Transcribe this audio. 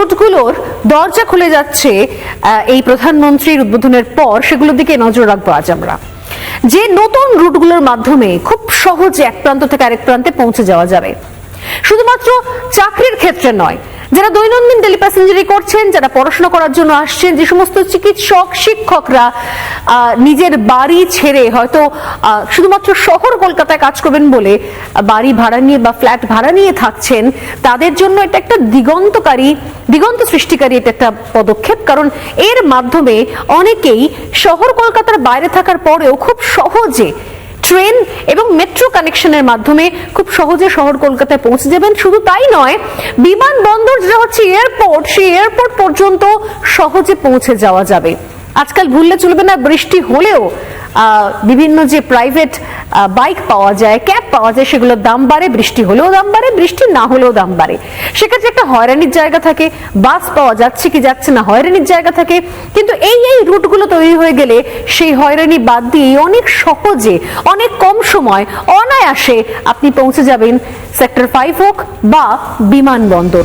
রুটগুলোর দরজা খুলে যাচ্ছে এই প্রধানমন্ত্রীর উদ্বোধনের পর সেগুলোর দিকে নজর রাখব আজ আমরা। যে নতুন রুটগুলোর মাধ্যমে খুব সহজে এক প্রান্ত থেকে আরেক প্রান্তে পৌঁছে যাওয়া যাবে। শুধুমাত্র চাকরির ক্ষেত্রে নয় যারা দৈনন্দিন ডেলি প্যাসেঞ্জারি করছেন, যারা পড়াশোনা করার জন্য আসছেন, যে সমস্ত চিকিৎসক, শিক্ষকরা নিজের বাড়ি ছেড়ে হয়তো শুধুমাত্র শহর কলকাতায় কাজ করবেন বলে বাড়ি ভাড়া নিয়ে বা ফ্ল্যাট ভাড়া নিয়ে থাকছেন, তাদের জন্য এটা একটা দিগন্তকারী, দিগন্ত সৃষ্টিকারী এটা একটা পদক্ষেপ। কারণ এর মাধ্যমে অনেকেই শহর কলকাতার বাইরে থাকার পরেও খুব সহজে ট্রেন এবং মেট্রো কানেকশনের মাধ্যমে খুব সহজে শহর কলকাতায় পৌঁছে যাবেন। শুধু তাই নয়, বিমানবন্দর যেটা হচ্ছে এয়ারপোর্ট, সেই এয়ারপোর্ট পর্যন্ত সহজে পৌঁছে যাওয়া যাবে। আজকাল ভুললে চলবে না, বৃষ্টি হলেও বিভিন্ন যে প্রাইভেট বাইক পাওয়া যায় ক্যাব পাওয়া যায়, সেগুলোর দাম বাড়ে, বৃষ্টি হলেও দাম বাড়ে, বৃষ্টি না হলেও দাম বাড়ে। সেক্ষেত্রে একটা হয়রানির জায়গা থাকে বাস পাওয়া যাচ্ছে কি যাচ্ছে না, হয়রানির জায়গা থাকে। কিন্তু এই এই রুটগুলো তৈরি হয়ে গেলে সেই হয়রানি বাদ দিয়ে অনেক সহজে, অনেক কম সময় অনায়াসে আপনি পৌঁছে যাবেন। সেক্টর ফাইভ হোক বা বিমানবন্দর।